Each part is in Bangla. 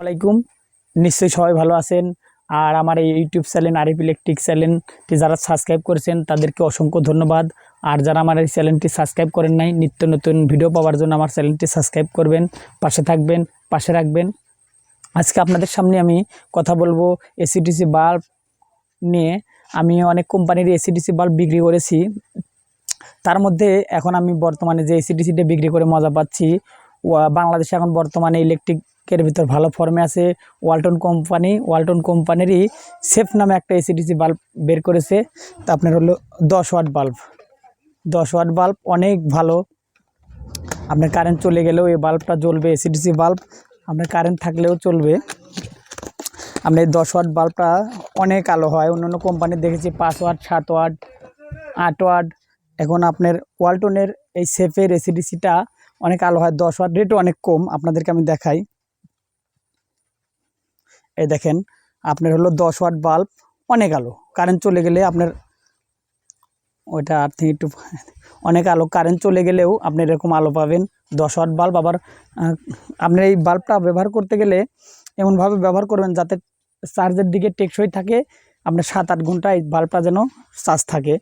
আলাইকুম নিশ্চয়ই সবাই ভালো আছেন। আর আমার এই ইউটিউব চ্যানেল আরিফ ইলেকট্রিক চ্যানেলটি যারা সাবস্ক্রাইব করেছেন, তাদেরকে অসংখ্য ধন্যবাদ। আর যারা আমার এই চ্যানেলটি সাবস্ক্রাইব করেন নাই, নিত্য নতুন ভিডিও পাওয়ার জন্য আমার চ্যানেলটি সাবস্ক্রাইব করবেন, পাশে থাকবেন, পাশে রাখবেন। আজকে আপনাদের সামনে আমি কথা বলব এসিডিসি বাল্ব নিয়ে। আমি অনেক কোম্পানির এসিডিসি বাল্ব বিক্রি করেছি। তার মধ্যে এখন আমি বর্তমানে যে এসিডিসিটা বিক্রি করে মজা পাচ্ছি বাংলাদেশে এখন বর্তমানে ইলেকট্রিকের ভিতর ভালো ফর্মে আছে। ওয়ালটন কোম্পানি ওয়ালটন কোম্পানিরই সেফ নামে একটা এসিডিসি বাল্ব বের করেছে। তা আপনার হলো দশ ওয়াট বাল্ব দশ ওয়াট বাল্ব অনেক ভালো। আপনার কারেন্ট চলে গেলেও এই বাল্বটা জ্বলবে এসিডিসি বাল্ব আপনার কারেন্ট থাকলেও চলবে। আপনার দশ ওয়াট বাল্বটা অনেক আলো হয়। অন্য অন্য কোম্পানির দেখেছি পাঁচ ওয়াট সাত ওয়াট আট ওয়াট এখন আপনার ওয়ালটনের এই সেফের এসিডিসিটা অনেক আলো হয়। দশ ওয়াট রেটও অনেক কম। আপনাদেরকে আমি দেখাই। এই দেখেন, আপনার হলো দশ ওয়াট বাল্ব, অনেক আলো। কারেন্ট চলে গেলে আপনার ওইটা আর থেকে একটু অনেক আলো। কারেন্ট চলে গেলেও আপনি এরকম আলো পাবেন, দশ ওয়াট বাল্ব। আবার আপনার এই বাল্বটা ব্যবহার করতে গেলে এমনভাবে ব্যবহার করবেন যাতে চার্জের দিকে টেকসই থাকে, আপনার সাত আট ঘণ্টা এই বাল্বটা যেন চার্জ থাকে।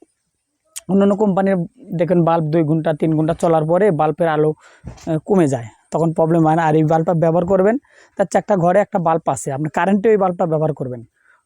অন্য অন্য কোম্পানির দেখেন বাল্ব দুই ঘণ্টা, তিন ঘণ্টা চলার পরে বাল্বের আলো কমে যায়। তখন প্রবলেম হয় না। আর এই বাল্বটা ব্যবহার করবেন, তার একটা ঘরে একটা বাল্ব আছে, আপনি কারেন্টে ওই বাল্বটা ব্যবহার করবেন।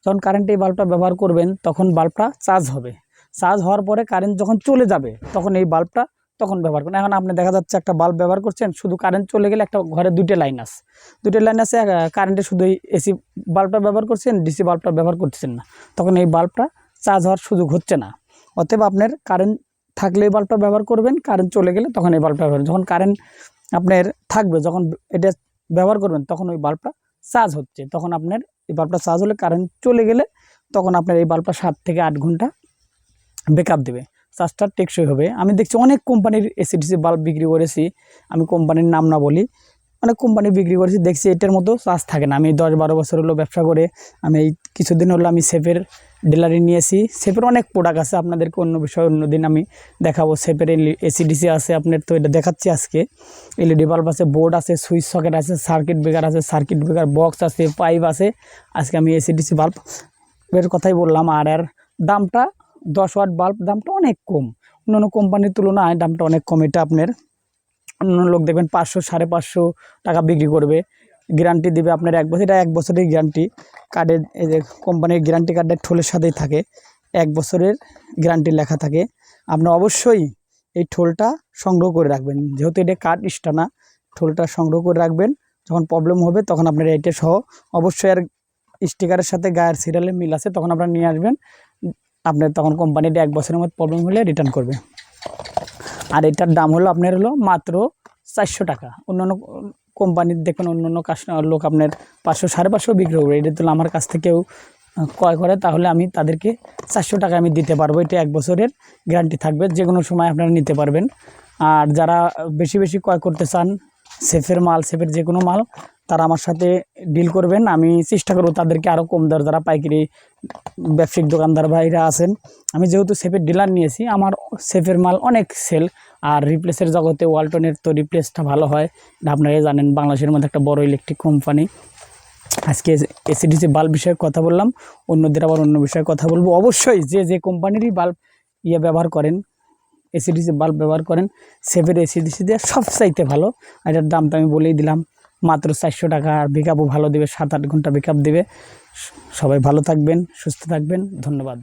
যখন কারেন্টে এই বাল্বটা ব্যবহার করবেন, তখন বাল্বটা চার্জ হবে। চার্জ হওয়ার পরে কারেন্ট যখন চলে যাবে, তখন এই বাল্বটা তখন ব্যবহার করুন এখন আপনি দেখা যাচ্ছে একটা বাল্ব ব্যবহার করছেন, শুধু কারেন্ট চলে গেলে একটা ঘরে দুটো লাইন আছে। দুটো লাইন আছে কারেন্টে শুধু এসি বাল্বটা ব্যবহার করছেন ডিসি বাল্বটা ব্যবহার করছেন না। তখন এই বাল্বটা চার্জ হওয়ার সুযোগ হচ্ছে না। অতএব আপনার কারেন্ট থাকলে এই বাল্বটা ব্যবহার করবেন কারেন্ট চলে গেলে তখন এই বাল্বটা ব্যবহার যখন কারেন্ট আপনার থাকবে, যখন এটা ব্যবহার করবেন, তখন ওই বাল্বটা চার্জ হচ্ছে। তখন আপনার এই বাল্বটা চার্জ হলে কারেন্ট চলে গেলে তখন আপনার এই বাল্বটা সাত থেকে আট ঘণ্টা ব্যাকআপ দেবে। চার্জটা টেকসই হবে। আমি দেখছি অনেক কোম্পানির এসিডিসি বাল্ব বিক্রি করেছি। আমি কোম্পানির নাম না বলি। অনেক কোম্পানি বিক্রি করেছি, দেখছি এটার মতো চার্জ থাকে না। আমি দশ বারো বছর হলো ব্যবসা করে, আমি এই কিছুদিন হলো আমি সেফের ডিলারি নিয়েছি। সেফের অনেক প্রোডাক্ট আছে, আপনাদেরকে অন্য বিষয়ে অন্য দিন আমি দেখাবো। সেফের এসিডিসি আছে, আপনার তো এটা দেখাচ্ছি আজকে। এলইডি বাল্ব আছে বোর্ড আছে সুইচ সকেট আছে সার্কিট ব্রেকার আছে সার্কিট ব্রেকার বক্স আছে পাইপ আছে। আজকে আমি এসিডিসি বাল্ব এর কথাই বললাম, আর এর দামটা দশ ওয়াট বাল্ব দামটা অনেক কম। অন্য কোম্পানির তুলনায় দামটা অনেক কম, এটা আপনার অন্য লোক দেখবেন পাঁচশো, সাড়ে পাঁচশো টাকা বিক্রি করবে। গ্যারান্টি দেবে আপনার এক বছর, এটা এক বছরের গ্যারান্টি কার্ডের এই যে কোম্পানির গ্যারান্টি কার্ডের ঠোলের সাথেই থাকে। এক বছরের গ্যারান্টি লেখা থাকে। আপনি অবশ্যই এই ঠোলটা সংগ্রহ করে রাখবেন। যেহেতু এটা কার্ড ইস্টা না, ঠোলটা সংগ্রহ করে রাখবেন। যখন প্রবলেম হবে, তখন আপনার এটা সহ অবশ্যই আর স্টিকারের সাথে গায়ের সিরিয়ালের মিল আছে, তখন আপনারা নিয়ে আসবেন। আপনার তখন কোম্পানিটা এক বছরের মধ্যে প্রবলেম হলে রিটার্ন করবে। আর এটার দাম হলো আপনার হলো মাত্র চারশো টাকা। অন্যান্য কোম্পানির দেখুন অন্য অন্য কাস্টমার লোক আপনার পাঁচশো, সাড়ে পাঁচশো বিক্রি করবে। এটা তো আমার কাছ থেকেও ক্রয় করে, তাহলে আমি তাদেরকে চারশো টাকা আমি দিতে পারব। এটা এক বছরের গ্যারান্টি থাকবে যে কোনো সময় আপনারা নিতে পারবেন। আর যারা বেশি বেশি ক্রয় করতে চান সেফের মাল, সেফের যে কোনো মাল তারা আমার সাথে ডিল করবেন। আমি চেষ্টা করব তাদেরকে আরও কম দর, যারা পাইকারি ব্যবসায়িক দোকানদার ভাইরা আছেন। আমি যেহেতু সেফের ডিলার নিয়েছি, আমার সেফের মাল অনেক সেল আর রিপ্লেসের জগতে ওয়ালটনের তো রিপ্লেসটা ভালো হয়। আপনারা জানেন, বাংলাদেশের মধ্যে একটা বড় ইলেকট্রিক কোম্পানি আজকে এসিডিসি বাল্ব বিষয়ে কথা বললাম, অন্যদের আবার অন্য বিষয়ে কথা বলব। অবশ্যই যে যে কোম্পানিরই বাল্ব ইয়ে ব্যবহার করেন এসিডিসি বাল্ব ব্যবহার করেন সেভের এসিডিসি দিয়ে সব চাইতে ভালো এটার দাম তো আমি বলেই দিলাম, মাত্র চারশো টাকা। আর বেকআপও ভালো দেবে, সাত আট ঘণ্টা বেকআপ দেবে। সবাই ভালো থাকবেন, সুস্থ থাকবেন, ধন্যবাদ।